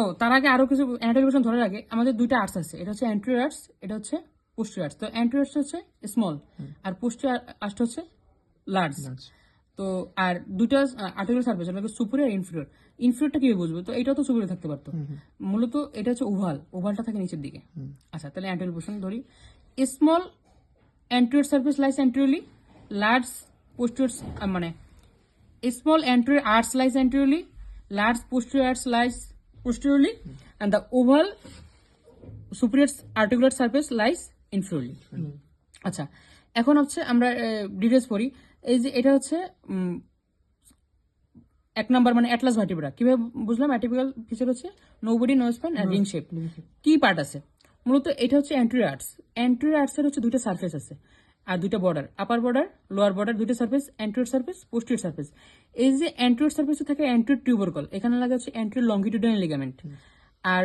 ও তার আগে আরও কিছু অ্যানাটমিশন ধরে রাখে আমাদের দুইটা আর্টস আছে। এটা হচ্ছে অ্যান্ট্রি আর্টস এটা হচ্ছে পোস্টি আর্টস তো অ্যান্ট্রি আর্টস হচ্ছে স্মল আর পোস্টি আর্টস হচ্ছে লার্জ তো আর দুইটা আর্টিকুলার সার্ফেস ওটাকে আর ইনফিরিয়র ইনফিরিয়রটা কীভাবে বুঝব? তো এটাও তো সুপিরিয়র থাকতে পারতো। মূলত এটা হচ্ছে ওভাল ওভালটা থাকে নিচের দিকে। আচ্ছা তাহলে অ্যান্টিরিয়র পোর্শন ধরি। Small anterior surface lies anteriorly large posterior মানে small anterior arts lies anteriorly, large posterior arts lies posteriorly, and the oval superior articular surface lies inferiorly. আচ্ছা এখন হচ্ছে আমরা ডিটেলস পড়ি। এই যে এটা হচ্ছে এক নাম্বার মানে অ্যাটলাস ভার্টিব্রা কীভাবে বুঝলাম? অ্যাটিপিক্যাল ফিচার হচ্ছে নো বডি নো স্পাইন আর রিং শেপ কি পার্ট আছে? মূলত এটা হচ্ছে অ্যান্ট্রি আর্টস অ্যান্ট্রি আর্টস এর হচ্ছে দুইটা সার্ফেস আছে আর দুইটা border upper border lower border দুইটা surface anterior surface posterior surface এই যে অ্যান্ট্রিয়র সার্ফেসে থাকে অ্যান্ট্রিয়র টিউবারকল এখানে লাগা হচ্ছে অ্যান্ট্রিয়র লঙ্গিটিউডাল লিগামেন্ট আর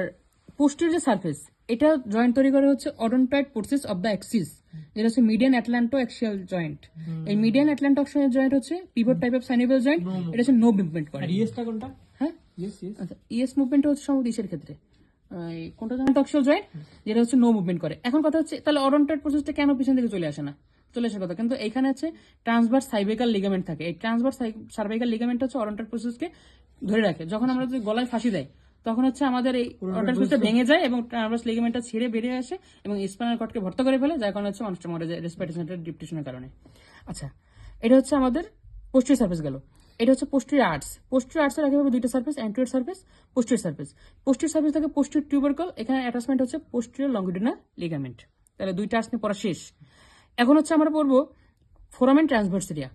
পোস্টিয়র যে সার্ফেস এটা জয়েন্ট তৈরি করে হচ্ছে odontoid process of the axis যেটা হচ্ছে মিডিয়ান অ্যাটলান্টো অ্যাক্সিয়াল জয়েন্ট এই মিডিয়ান অ্যাটলান্টো অ্যাক্সিয়াল জয়েন্ট হচ্ছে pivot type of synovial joint এটা হচ্ছে নো মুভমেন্ট করে। ইএসটা কোনটা? হ্যাঁ? ইয়েস ইয়েস আচ্ছা ইএস মুভমেন্ট হচ্ছে সম্ভবত ইসের ক্ষেত্রে। এই কোনটা জয়েন্ট টক্সিয়াল জয়েন্ট যেটা হচ্ছে নো মুভমেন্ট করে। এখন কথা হচ্ছে তাহলে অডন্টেড প্রসেসটা কেন পিছন থেকে চলে আসে না? চলে আসার কথা। কিন্তু এখানে হচ্ছে ট্রান্সভার্স সাইবেকাল লিগামেন্ট থাকে। এই ট্রান্সভার্স সার্ভাইকাল লিগামেন্ট হচ্ছে অডন্টেড প্রসেসকে ধরে রাখে। যখন আমরা যদি গলায় ফাঁসি দেয় তখন হচ্ছে আমাদের এই অডন্টেড প্রসেসটা ভেঙে যায় এবং ট্রান্সভার্স লিগামেন্টটা ছেড়ে বেরিয়ে আসে এবং স্পাইনাল কর্ডকে ভর্তা করে ফেলে যার কারণে হচ্ছে মানুষটা মরে যায় রেসপিরেশনের ডিপটেশনের কারণে। আচ্ছা এটা হচ্ছে আমাদের পোস্টির সার্ফেস গেল। এটা হচ্ছে পোস্টির আর্টস পোস্টির আর্টসের আগে হবে দুইটা surface anterior surface posterior surface posterior surface থেকে পোস্টির টিউবারকল এখানে অ্যাটাচমেন্ট হচ্ছে পোস্টিরিয়র লঙ্গিডিনাল লিগামেন্ট তাহলে দুইটা আর্টস নিয়ে পড়া শেষ। এখন হচ্ছে আমরা পড়ব ফোরামেন ট্রান্সভার্সেরিয়া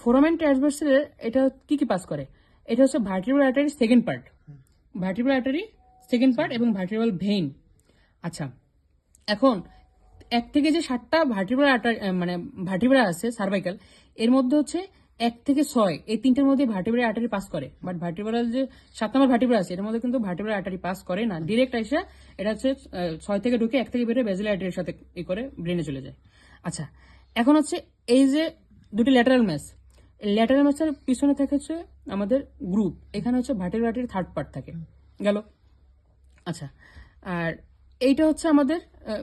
ফোরামেন ট্রান্সভার্সেরিয়া এটা কি কি পাস করে? এটা হচ্ছে vertebral artery second part vertebral artery second part এবং ভার্টিব্রাল ভেইন আচ্ছা এখন এক থেকে যে সাতটা ভার্টিব্রাল মানে ভার্টিব্রা আছে সার্ভাইকাল এর মধ্যে হচ্ছে এক থেকে ছয়, এই তিনটের মধ্যে ভার্টিব্রাল আর্টারি পাস করে। বাট ভার্টিব্রাল যে সাত নম্বর ভার্টিব্রা আছে, এর মধ্যে কিন্তু ভার্টিব্রাল আর্টারি পাস করে না। ডিরেক্ট এসে এটা হচ্ছে ছয় থেকে ঢুকে এক থেকে বেরোয় বেজিল আর্টারির সাথে ই করে ব্রেনে চলে যায়। আচ্ছা এখন হচ্ছে এই যে দুটি ল্যাটারাল ম্যাচ ল্যাটারাল ম্যাচের পিছনে থাকে হচ্ছে আমাদের গ্রুপ এখানে হচ্ছে ভার্টিব্রাল আর্টারি থার্ড পার্ট থাকে। গেল? আচ্ছা আর এইটা হচ্ছে আমাদের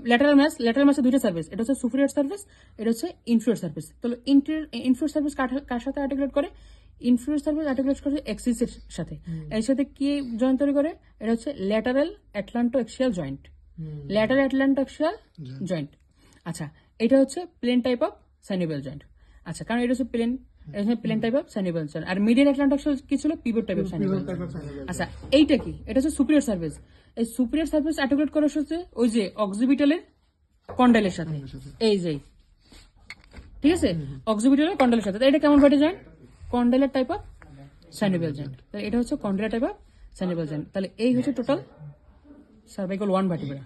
ল্যাটারাল ম্যাচ ল্যাটারাল ম্যাচের দুইটা সার্ভিস এটা হচ্ছে সুপিরিয়র সার্ভিস এটা হচ্ছে ইনফিরিয়র সার্ভিস তাহলে ইনফিরিয়র সার্ভিস কার সাথে আর্টিকুলেট করে? ইনফিরিয়র সার্ভিস আর্টিকুলেট করে এক্সিসের সাথে। এর সাথে কি জয়েন্ট তৈরি করে? এটা হচ্ছে lateral atlanto axial joint lateral atlanto axial joint আচ্ছা এটা হচ্ছে plane type of synovial joint আচ্ছা কারণ এটা হচ্ছে প্লেন এটা হচ্ছে plane type of synovial joint R medial atlanto কি ছিল? পিভট টাইপ অফ সাইনেবল আচ্ছা এইটা কি? এটা হচ্ছে সুপিরিয়র সার্ভিস এই সুপিরিয়র সার্ভিস আর্টিকুলেট করা হচ্ছে ওই যে অক্সিবিটালের কন্ডাইলের সাথে। এই যে। ঠিক আছে? অক্সিবিটালের কন্ডাইলের সাথে। এটা কেমন ভাটে জয়েন্ট কন্ডাইলের টাইপ অফ সাইনেবল জয়েন্ট তাহলে এটা হচ্ছে condylar type of synovial joint তাহলে এই হচ্ছে টোটাল সার্ভাইকাল ওয়ান ভার্টিব্রা